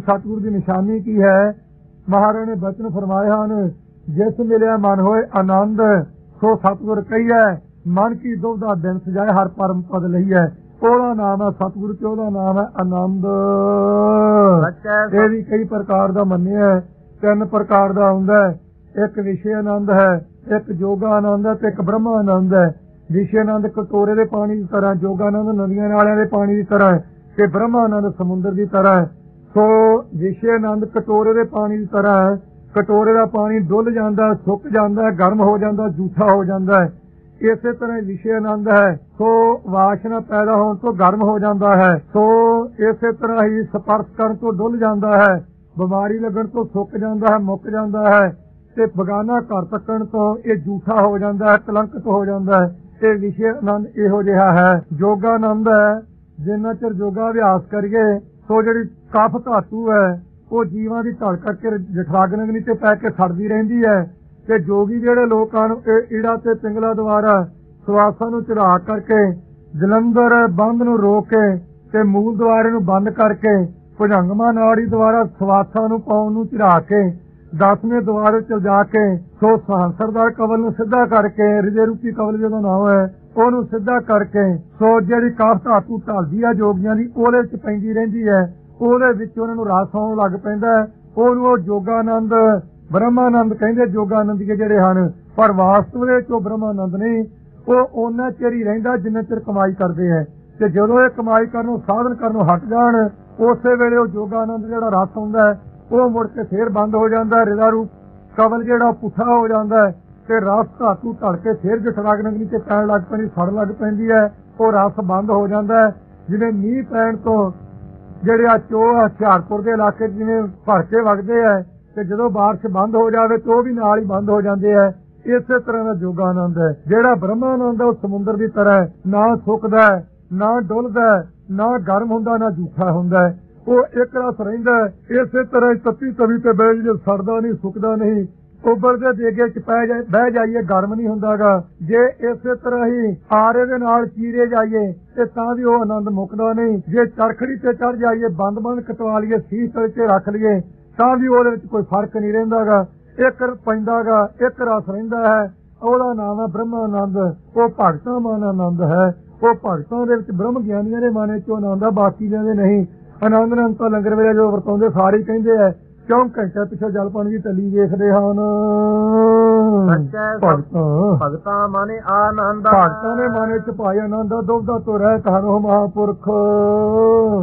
ਸਤਿਗੁਰੂ ਦੀ ਨਿਸ਼ਾਨੀ ਕੀ ਹੈ? ਮਹਾਰਾਜ ਨੇ ਬਚਨ ਫਰਮਾਇਆ ਹਨ ਜਿਸ ਮਿਲਿਆ ਮਨ ਹੋਏ ਆਨੰਦ ਸੋ ਸਤਿਗੁਰ ਕਹੀਐ ਮਨ ਕੀ ਦੁਬਦਾ ਦਿਨ ਸਜਾਏ ਹਰ ਪਰਮ ਪਦ ਲਈਐ ਉਹਦਾ ਨਾਮ ਹੈ ਸਤਿਗੁਰੂ ਤੇ ਉਹਦਾ ਨਾਮ ਹੈ ਆਨੰਦ। ਇਹ ਵੀ ਕਈ ਪ੍ਰਕਾਰ ਦਾ ਮੰਨਿਆ ਹੈ। ਤਿੰਨ ਪ੍ਰਕਾਰ ਦਾ ਹੁੰਦਾ ਹੈ। ਇੱਕ ਵਿਸ਼ੇ ਆਨੰਦ ਹੈ ਇੱਕ ਜੋਗਾ ਆਨੰਦ ਹੈ ਤੇ ਇੱਕ ਬ੍ਰਹਮ ਆਨੰਦ ਹੈ। ਵਿਸ਼ੇ ਆਨੰਦ ਕਟੋਰੇ ਦੇ ਪਾਣੀ ਦੀ ਤਰ੍ਹਾਂ ਜੋਗਾ ਆਨੰਦ ਨਦੀਆਂ ਨਾਲਿਆਂ ਦੇ ਪਾਣੀ ਦੀ ਤਰ੍ਹਾਂ ਤੇ ਬ੍ਰਹਮ ਆਨੰਦ ਸਮੁੰਦਰ ਦੀ ਤਰ੍ਹਾਂ ਹੈ। ਸੋ ਵਿਸ਼ੇ ਆਨੰਦ ਕਟੋਰੇ ਦੇ ਪਾਣੀ ਦੀ ਤਰ੍ਹਾਂ ਹੈ। ਕਟੋਰੇ ਦਾ ਪਾਣੀ ਡੁੱਲ ਜਾਂਦਾ, ਸੁੱਕ ਜਾਂਦਾ, ਗਰਮ ਹੋ ਜਾਂਦਾ, ਜੂਠਾ ਹੋ ਜਾਂਦਾ ਇਸੇ ਤਰ੍ਹਾਂ ਵਿਸ਼ੇ ਆਨੰਦ ਹੈ। ਸੋ ਵਾਸ਼ਨਾ ਪੈਦਾ ਹੋਣ ਤੋਂ ਗਰਮ ਹੋ ਜਾਂਦਾ ਹੈ। ਸੋ ਇਸੇ ਤਰ੍ਹਾਂ ਹੀ ਸਪਰਸ਼ ਕਰਨ ਤੋਂ ਡੁੱਲ ਜਾਂਦਾ ਹੈ। ਬਿਮਾਰੀ ਲੱਗਣ ਤੋਂ ਸੁੱਕ ਜਾਂਦਾ ਹੈ, ਮੁੱਕ ਜਾਂਦਾ ਹੈ। ਤੇ ਬਗਾਨਾ ਘਰ ਤੱਕਣ ਤੋਂ ਇਹ ਜੂਠਾ ਹੋ ਜਾਂਦਾ ਹੈ, ਕਲੰਕਿਤ ਹੋ ਜਾਂਦਾ ਹੈ। ਤੇ ਵਿਸ਼ੇ ਆਨੰਦ ਇਹੋ ਜਿਹਾ ਹੈ। ਯੋਗਾ ਆਨੰਦ ਹੈ। ਜਿੰਨਾ ਚਿਰ ਯੋਗਾ ਅਭਿਆਸ ਕਰੀਏ, ਸੋ ਜਿਹੜੀ ਕਫ ਧਾਤੂ ਹੈ। ਉਹ ਜੀਵਾਂ ਦੀ ਧੜ ਕਰਕੇ ਜਠਰਾਗਨਗਨੀ ਤੇ ਪੈ ਕੇ ਸੜਦੀ ਰਹਿੰਦੀ ਹੈ ਤੇ ਜੋਗੀ ਜਿਹੜੇ ਲੋਕਾਂ ਨੂੰ ਇਹ ਈੜਾ ਤੇ ਪਿੰਗਲਾ ਦੁਆਰਾ ਸਵਾਸਾਂ ਨੂੰ ਚੜਾ ਕਰਕੇ, ਜਲੰਧਰ ਬੰਦ ਨੂੰ ਰੋਕ ਕੇ ਤੇ ਮੂਲ ਦੁਆਰੇ ਨੂੰ ਬੰਦ ਕਰਕੇ ਭੁਜੰਗਮਾ ਨਾੜੀ ਦੁਆਰਾ ਸਵਾਸਾਂ ਨੂੰ ਪਾਉਣ ਨੂੰ ਚੜਾ ਕੇ, ਦਸਵੇਂ ਦੁਆਰੇ ਚ ਜਾ ਕੇ, ਸੋ ਸਹੰਸਰਦਾਰ ਕਵਲ ਨੂੰ ਸਿੱਧਾ ਕਰਕੇ, ਰਿਜੇ ਰੂਪੀ ਕਵਲ ਜਿਹਦਾ ਨਾਮ ਹੈ ਉਹਨੂੰ ਸਿੱਧਾ ਕਰਕੇ, ਸੋ ਜਿਹੜੀ ਕਾਫ ਧਾਤੂ ਢਲਦੀ ਆ ਜੋਗੀਆਂ ਦੀ, ਉਹਦੇ ਚ ਪੈਂਦੀ ਰਹਿੰਦੀ ਹੈ। ਉਹਦੇ ਵਿੱਚ ਉਹਨਾਂ ਨੂੰ ਰਸ ਆਉਣ ਲੱਗ ਪੈਂਦਾ ਉਹਨੂੰ ਉਹ ਜੋਗਾਨੰਦ, ਬ੍ਰਹਮਾਨੰਦ ਕਹਿੰਦੇ ਜੋਗਾਨੰਦੀਏ ਜਿਹੜੇ ਹਨ। ਪਰ ਵਾਸਤਵ ਵਿੱਚ ਉਹ ਬ੍ਰਹਮਾਨੰਦ ਨਹੀਂ। ਉਹ ਉਹਨਾਂ ਚਿਰ ਹੀ ਰਹਿੰਦਾ ਜਿੰਨਾ ਚਿਰ ਕਮਾਈ ਕਰਦੇ ਹੈ। ਤੇ ਜਦੋਂ ਇਹ ਕਮਾਈ ਕਰਨ ਨੂੰ, ਸਾਧਨ ਕਰਨ ਨੂੰ ਹਟ ਜਾਣ, ਉਸੇ ਵੇਲੇ ਉਹ ਜੋਗਾਨੰਦ ਜਿਹੜਾ ਰਸ ਹੁੰਦਾ ਉਹ ਮੁੜ ਕੇ ਫੇਰ ਬੰਦ ਹੋ ਜਾਂਦਾ ਹੈ। ਰਿਦਾ ਰੂਪ ਕਵਲ ਜਿਹੜਾ ਪੁੱਠਾ ਹੋ ਜਾਂਦਾ ਹੈ ਤੇ ਰਸ ਧਾਤੂ ਧੜ ਕੇ ਫੇਰ ਜਠਰਾਗਨਗਰੀ ਤੇ ਪੈਣ ਲੱਗ ਪੈਂਦੀ, ਸੜ ਲੱਗ ਪੈਂਦੀ ਹੈ, ਉਹ ਰਸ ਬੰਦ ਹੋ ਜਾਂਦਾ ਜਿਵੇਂ ਮੀਂਹ ਪੈਣ ਤੋਂ ਜਿਹੜੇ ਆ ਚੋ ਹੁਸ਼ਿਆਰਪੁਰ ਦੇ ਇਲਾਕੇ 'ਚ ਜਿਵੇਂ ਭਰ ਕੇ ਵਗਦੇ ਆ ਤੇ ਜਦੋਂ ਬਾਰਿਸ਼ ਬੰਦ ਹੋ ਜਾਵੇ ਤੇ ਉਹ ਵੀ ਨਾਲ ਹੀ ਬੰਦ ਹੋ ਜਾਂਦੇ ਆ, ਇਸੇ ਤਰ੍ਹਾਂ ਦਾ ਜੋਗਾਨੰਦ ਹੈ। ਜਿਹੜਾ ਬ੍ਰਹਮਾਨੰਦ ਹੈ ਉਹ ਸਮੁੰਦਰ ਦੀ ਤਰ੍ਹਾਂ ਨਾ ਸੁੱਕਦਾ ਨਾ ਡੁੱਲਦਾ ਨਾ ਗਰਮ ਹੁੰਦਾ, ਨਾ ਜੂਠਾ ਹੁੰਦਾ ਉਹ ਇੱਕ ਰਸ ਰਹਿੰਦਾ ਇਸੇ ਤਰ੍ਹਾਂ ਤੱਤੀ ਤਵੀ ਤੇ ਬੈਠ ਜੇ ਸੜਦਾ ਨਹੀਂ, ਸੁੱਕਦਾ ਨਹੀਂ। ਉੱਬਲ ਦੇ ਦੇਗੇ ਚ ਪੈ ਜਾਏ ਬਹਿ ਜਾਈਏ, ਗਰਮ ਨਹੀਂ ਹੁੰਦਾਗਾ। ਜੇ ਇਸੇ ਤਰ੍ਹਾਂ ਹੀ ਆਰੇ ਦੇ ਨਾਲ ਚੀਰੇ ਜਾਈਏ, ਤੇ ਤਾਂ ਵੀ ਉਹ ਆਨੰਦ ਮੁੱਕਦਾ ਨਹੀਂ। ਜੇ ਚਰਖੜੀ ਤੇ ਚੜ ਜਾਈਏ ਬੰਦ ਬੰਦ ਕਟਵਾ ਲਈਏ, ਸੀਸ ਤੇ ਰੱਖ ਲਈਏ, ਤਾਂ ਵੀ ਉਹਦੇ ਵਿੱਚ ਕੋਈ ਫ਼ਰਕ ਨਹੀਂ ਰਹਿੰਦਾਗਾ। ਇੱਕ ਪੈਂਦਾਗਾ, ਇੱਕ ਰਸ ਰਹਿੰਦਾ ਹੈ। ਉਹਦਾ ਨਾਮ ਹੈ ਬ੍ਰਹਮ ਆਨੰਦ ਉਹ ਭਗਤਾਂ ਮਨ ਆਨੰਦ ਹੈ। ਉਹ ਭਗਤਾਂ ਦੇ ਵਿੱਚ ਬ੍ਰਹਮ ਗਿਆਨੀਆਂ ਦੇ ਮਨ ਚੋਂ ਆਨੰਦ ਆ, ਬਾਕੀ ਦੇ ਨਹੀਂ। ਆਨੰਦ ਅਨੰਦ ਤਾਂ ਲੰਗਰ ਵੇਲੇ ਜੋ ਵਰਤਾਉਂਦੇ, ਸਾਰੇ ਹੀ ਕਹਿੰਦੇ ਆ ਕਿਉਂ ਘੰਟੇ ਪਿੱਛੇ ਜਲ ਪਾਣੀ ਦੀ ਤਲੀ ਵੇਖਦੇ ਹਨ? ਭਗਤਾਂ। ਮਨੇ ਆਨੰਦ ਭਗਤਾਂ ਨੇ ਮਨ ਵਿੱਚ ਪਾਈ ਆਨੰਦ ਦੁਬਦਾ ਤੋਂ ਰਹਿ ਹਰੋ ਮਹਾਪੁਰਖ।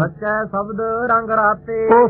ਸੱਚੈ ਸ਼ਬਦ ਰੰਗ ਰਾਤੇ। ਉਹ